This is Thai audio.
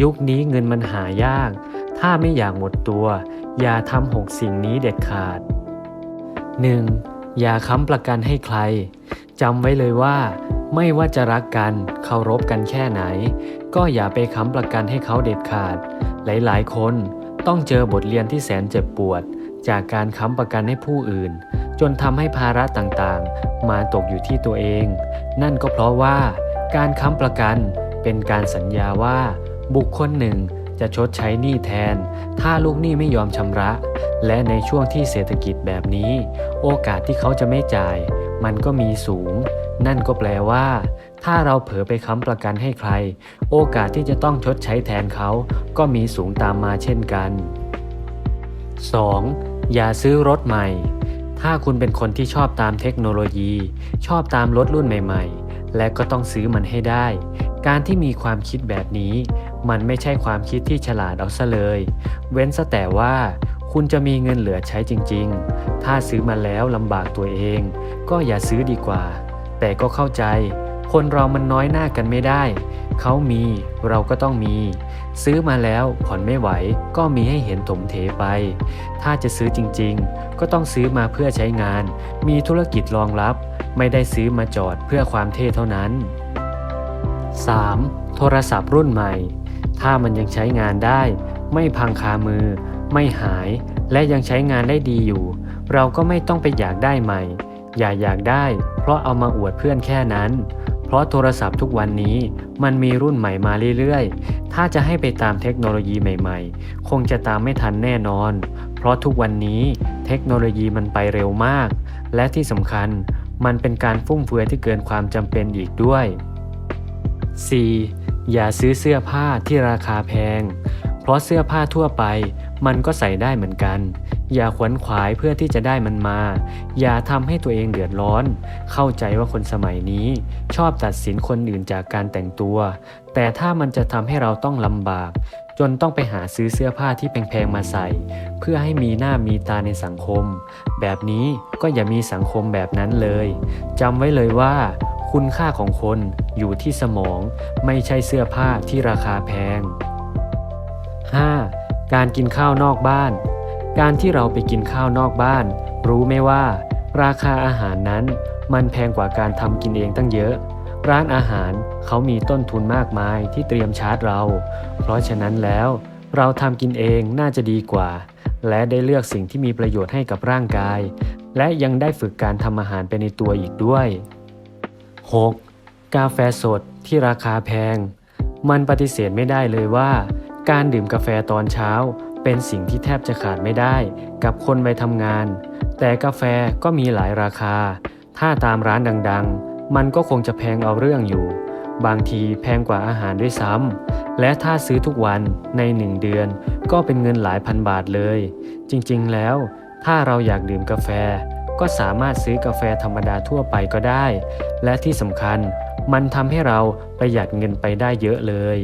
ยุคนี้เงินมันหายาก ถ้าไม่อยากหมดตัว อย่าทำหกสิ่งนี้เด็ดขาด 1. อย่าค้ำประกันให้ใคร จำไว้เลยว่า ไม่ว่าจะรักกัน เคารพกันแค่ไหน ก็อย่าไปค้ำประกันให้เขาเด็ดขาด หลายๆ คนต้องเจอบทเรียนที่แสนเจ็บปวด จากการค้ำประกันให้ผู้อื่น จนทำให้ภาระต่างๆ มาตกอยู่ที่ตัวเอง นั่นก็เพราะว่า การค้ำประกันเป็นการสัญญาว่า บุคคลหนึ่งจะชดใช้หนี้แทน ถ้าลูกหนี้ไม่ยอมชำระ และในช่วงที่เศรษฐกิจแบบนี้ โอกาสที่เขาจะไม่จ่าย มันก็มีสูง นั่นก็แปลว่า ถ้าเราเผลอไปค้ำประกันให้ใคร โอกาสที่จะต้องชดใช้แทนเขา ก็มีสูงตามมาเช่นกัน 2. อย่าซื้อรถใหม่ ถ้าคุณเป็นคนที่ชอบตามเทคโนโลยี ชอบตามรถรุ่นใหม่ ๆ และก็ต้องซื้อมันให้ได้ การที่มีความคิดแบบนี้ มันไม่ใช่ความคิดที่ฉลาดเอาซะเลย เว้นซะแต่ว่า คุณจะมีเงินเหลือใช้จริง ๆ ถ้าซื้อมาแล้วลำบากตัวเอง ก็อย่าซื้อดีกว่า แต่ก็เข้าใจ คนเรามันน้อยหน้ากันไม่ได้ เขามีเราก็ต้องมี ซื้อมาแล้วผ่อนไม่ไหว ก็มีให้เห็นถมเทไป ถ้าจะซื้อจริง ๆ ก็ต้องซื้อมาเพื่อใช้งาน มีธุรกิจรองรับ ไม่ได้ซื้อมาจอดเพื่อความเท่เท่านั้น 3. โทรศัพท์รุ่นใหม่ ถ้ามันยังใช้งานได้ ไม่พังคามือ ไม่หาย และยังใช้งานได้ดีอยู่ เราก็ไม่ต้องไปอยากได้ใหม่ อย่าอยากได้ เพราะเอามาอวดเพื่อนแค่นั้น เพราะโทรศัพท์ทุกวันนี้ มันมีรุ่นใหม่มาเรื่อยๆ ถ้าจะให้ไปตามเทคโนโลยีใหม่ ๆ คงจะตามไม่ทันแน่นอน เพราะทุกวันนี้เทคโนโลยีมันไปเร็วมาก และที่สำคัญ มันเป็นการฟุ่มเฟือยที่เกินความจำเป็นอีกด้วย 4. อย่าซื้อเสื้อผ้าที่ราคาแพง เพราะเสื้อผ้าทั่วไปมันก็ใส่ได้เหมือนกัน อย่าขวนขวายเพื่อที่จะได้มันมา อย่าทำให้ตัวเองเดือดร้อน เข้าใจว่าคนสมัยนี้ ชอบตัดสินคนอื่นจากการแต่งตัว แต่ถ้ามันจะทำให้เราต้องลำบาก จนต้องไปหาซื้อเสื้อผ้าที่แพงๆมาใส่ เพื่อให้มีหน้ามีตาในสังคม แบบนี้ก็อย่ามีสังคมแบบนั้นเลยจำไว้เลยว่า คุณค่าของคนอยู่ที่สมองไม่ใช่เสื้อผ้าที่ราคาแพง 5. การกินข้าวนอกบ้าน การที่เราไปกินข้าวนอกบ้าน รู้ไหมว่า ราคาอาหารนั้นมันแพงกว่าการทำกินเองตั้งเยอะ ร้านอาหารเขามีต้นทุนมากมายที่เตรียมชาร์จเรา เพราะฉะนั้นแล้ว เราทำกินเองน่าจะดีกว่า และได้เลือกสิ่งที่มีประโยชน์ให้กับร่างกาย และยังได้ฝึกการทำอาหารไปในตัวอีกด้วย 6. กาแฟสดที่ราคาแพง มันปฏิเสธไม่ได้เลยว่า การดื่มกาแฟตอนเช้า เป็นสิ่งที่แทบจะขาดไม่ได้ กับคนไปทำงาน แต่กาแฟก็มีหลายราคา ถ้าตามร้านดังๆ มันก็คงจะแพงเอาเรื่องอยู่ บางทีแพงกว่าอาหารด้วยซ้ำและถ้าซื้อทุกวันในหนึ่งเดือน ก็เป็นเงินหลายพันบาทเลย จริงๆแล้ว ถ้าเราอยากดื่มกาแฟ ก็สามารถซื้อกาแฟธรรมดาทั่วไปก็ได้ และที่สำคัญมันทำให้เราประหยัดเงินไปได้เยอะเลย